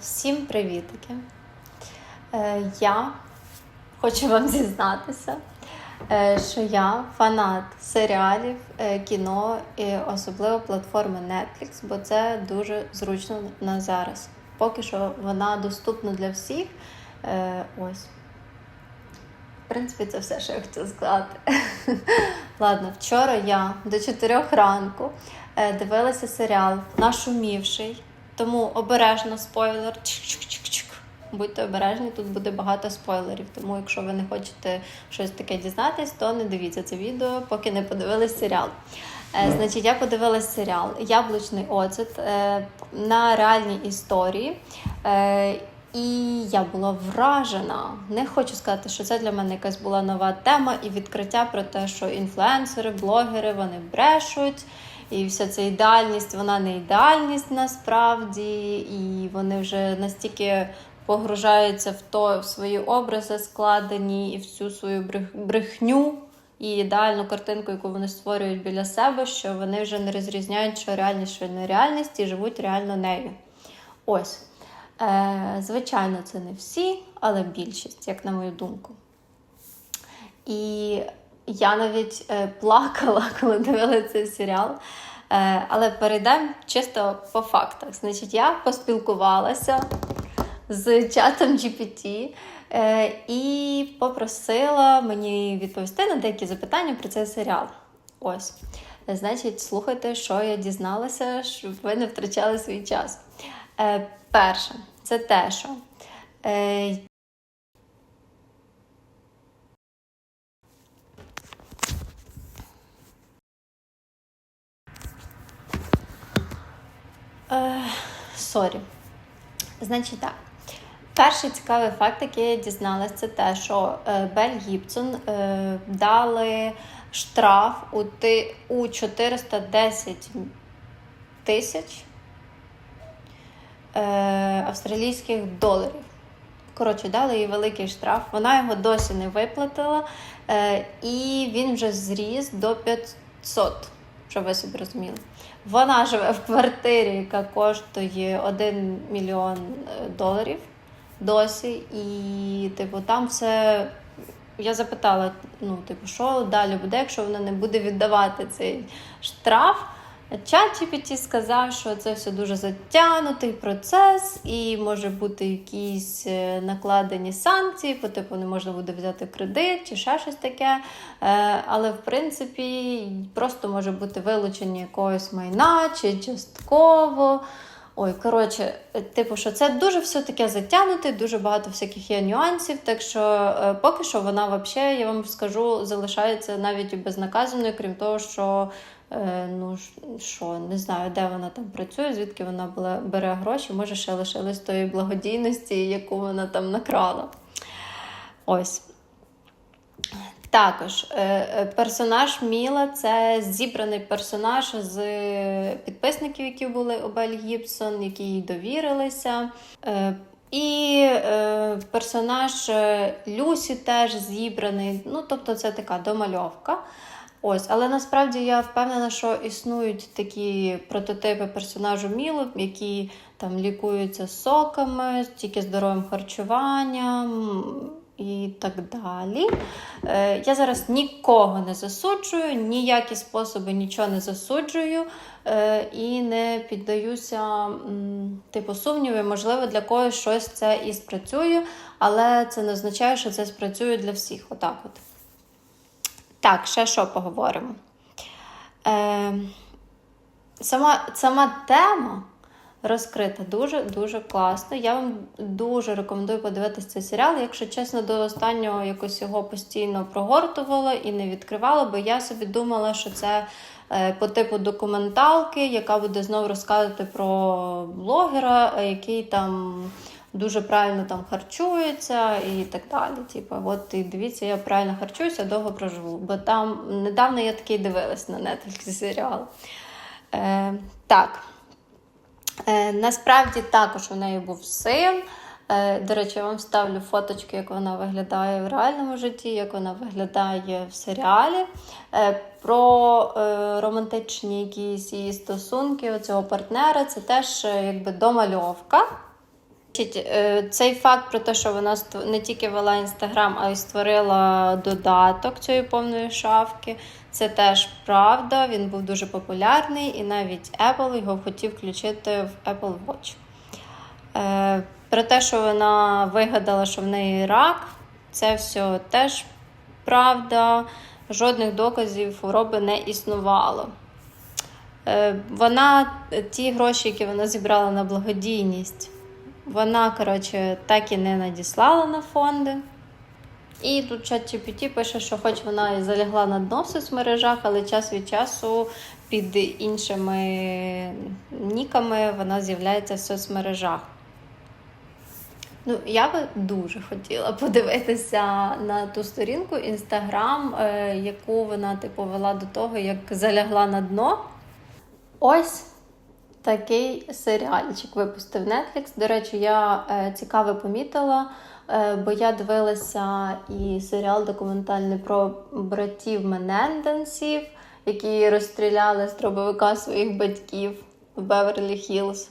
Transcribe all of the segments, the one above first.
Всім привітики! Е, Я хочу вам зізнатися, е, що я фанат серіалів, е, кіно і особливо платформи Netflix, бо це дуже зручно на зараз. Поки що вона доступна для всіх. Ось. В принципі, це все, що я хотіла сказати. Ладно, вчора я до 4 ранку дивилася серіал Нашумівший. Тому обережно спойлер. Чик-чик-чик-чик. Будьте обережні, тут буде багато спойлерів. Тому, якщо ви не хочете щось таке дізнатись, то не дивіться це відео, поки не подивились серіал. Е, значить, я подивилась серіал Яблучний оцет е, на реальній історії. Е, і я була вражена. Не хочу сказати, що це для мене якась була нова тема і відкриття про те, що інфлюенсери, блогери вони брешуть. І вся ця ідеальність, вона не ідеальність насправді, і вони вже настільки погружаються в то, в свої образи складені і всю свою брехню і ідеальну картинку, яку вони створюють біля себе, що вони вже не розрізняють, що реальність, що нереальність, і живуть реально нею. Ось. Е, звичайно, це не всі, але більшість, як на мою думку. І я навіть е, плакала, коли дивилася цей серіал. Е, але перейдемо чисто по фактах. Значить, я поспілкувалася з чатом GPT е, і попросила мені відповісти на деякі запитання про цей серіал. Ось. Значить, слухайте, що я дізналася, щоб ви не втрачали свій час. Перше, це те, що Сорі. Значить так. Перший цікавий факт, який я дізналася, це те, що е, Бель Гібсон е, дали штраф у, 410 тисяч е, австралійських доларів. Коротше, дали їй великий штраф. Вона його досі не виплатила, е, і він вже зріс до 500, щоб ви собі розуміли. Вона живе в квартирі, яка коштує 1 мільйон е, доларів досі. І, типу, там все. Я запитала, ну, типу, що далі буде, якщо вона не буде віддавати цей штраф. Чат GPT сказав, що це все дуже затягнутий процес, і може бути якісь е, накладені санкції, по типу не можна буде взяти кредит чи ще щось таке. Е, Але в принципі просто може бути вилучення якогось майна чи частково. Ой, коротше, е, типу, що це дуже все таке затягнуте, дуже багато всяких є нюансів. Так що поки що вона взагалі, я вам скажу, залишається навіть безнаказаною, крім того, що ну що, не знаю, де вона там працює, звідки вона бере гроші, може ще лишилась тої благодійності, яку вона там накрала. Ось. Також е, е, персонаж Міла це зібраний персонаж з підписників, які були у Бель Гібсон, які їй довірилися. Е, І е, персонаж е, Люсі теж зібраний. Ну, тобто, це така домальовка. Ось, але насправді я впевнена, що існують такі прототипи персонажу Мілу, які там лікуються соками, тільки здоровим харчуванням і так далі. Е, Я зараз нікого не засуджую, ніякі способи нічого не засуджую е, і не піддаюся м, типу сумніву. Можливо, для когось щось це і спрацює, але це не означає, що це спрацює для всіх. Отак от. Так, ще що поговоримо. Е, сама, сама тема розкрита дуже-дуже класно. Я вам дуже рекомендую подивитися цей серіал. Якщо чесно, до останнього якось його постійно прогортувала і не відкривала, бо я собі думала, що це е, по типу документалки, яка буде знову розказувати про блогера, який там. Дуже правильно там харчується і так далі. Типу, от і дивіться, я правильно харчуюся, довго проживу. Бо там недавно я такий дивилась на Netflix серіал. Е, так. Е, насправді також у неї був син. Е, до речі, я вам ставлю фоточки, як вона виглядає в реальному житті, як вона виглядає в серіалі. Е, про е, романтичні якісь її стосунки, оцього партнера, це теж е, якби домальовка. Е, Цей факт про те, що вона не тільки вела інстаграм, а й створила додаток цієї повної шафки. Це теж правда. Він був дуже популярний, і навіть Apple його хотів включити в Apple Watch. Е, Про те, що вона вигадала, що в неї рак, це все теж правда. Жодних доказів хвороби не існувало. Е, Вона ті гроші, які вона зібрала на благодійність, вона, коротше, так і не надіслала на фонди. І тут ChatGPT пише, що хоч вона і залягла на дно в соцмережах, але час від часу під іншими ніками вона з'являється в соцмережах. Ну, я би дуже хотіла подивитися на ту сторінку Інстаграм, е, яку вона типу вела до того, як залягла на дно. Ось такий серіальчик випустив Netflix. До речі, я е, цікаво помітила, е, бо я дивилася і серіал документальний про братів Мененденсів, які розстріляли з дробовика своїх батьків в Беверлі Хіллз.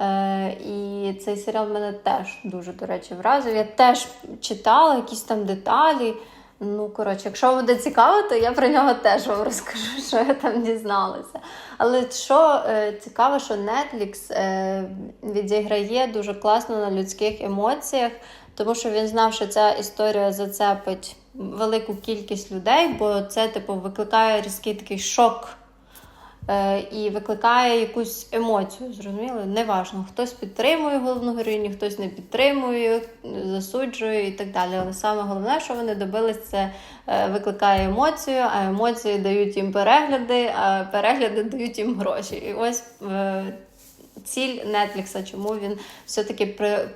Е, і цей серіал мене теж дуже, до речі, вразив. Я теж читала якісь там деталі. Ну, коротше, якщо буде цікаво, то я про нього теж вам розкажу, що я там дізналася. Але що е, цікаво, що Netflix е, відіграє дуже класно на людських емоціях, тому що він знав, що ця історія зацепить велику кількість людей, бо це, типу, викликає різкий такий шок і викликає якусь емоцію. Зрозуміли? Неважно, хтось підтримує головну героїню, хтось не підтримує, засуджує і так далі. Але саме головне, що вони добились, це е, викликає емоцію, а емоції дають їм перегляди, а перегляди дають їм гроші. І ось. Ціль Нетфлікса, чому він все-таки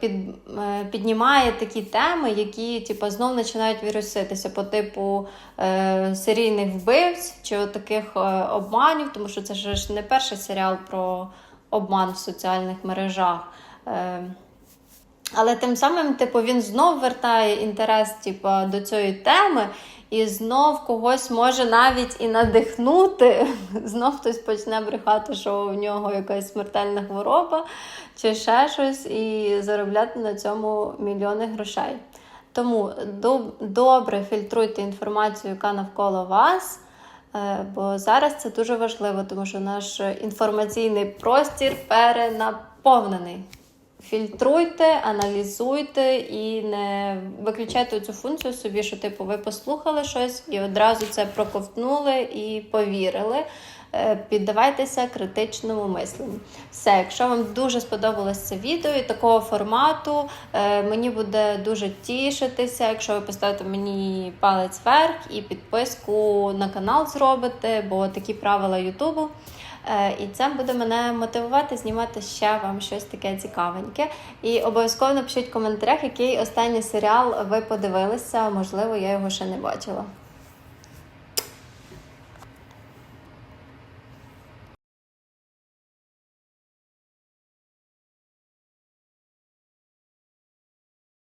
під, е, піднімає такі теми, які типу, знов починають віруситися по типу е, серійних вбивць чи таких е, обманів, тому що це ж не перший серіал про обман в соціальних мережах. Е, але тим самим, типу, він знов вертає інтерес, типу, до цієї теми, і знов когось може навіть і надихнути. Знов хтось почне брехати, що в нього якась смертельна хвороба чи ще щось, і заробляти на цьому мільйони грошей. Тому добре фільтруйте інформацію, яка навколо вас. Е, Бо зараз це дуже важливо, тому що наш інформаційний простір перенаповнений. Фільтруйте, аналізуйте і не виключайте цю функцію собі, що типу ви послухали щось і одразу це проковтнули і повірили. Е, Піддавайтеся критичному мисленню. Все, якщо вам дуже сподобалось це відео і такого формату, е, мені буде дуже тішитися, якщо ви поставите мені палець вверх і підписку на канал зробите, бо такі правила Ютубу. Е, І це буде мене мотивувати знімати ще вам щось таке цікавеньке. І обов'язково напишіть в коментарях, який останній серіал ви подивилися. Можливо, я його ще не бачила.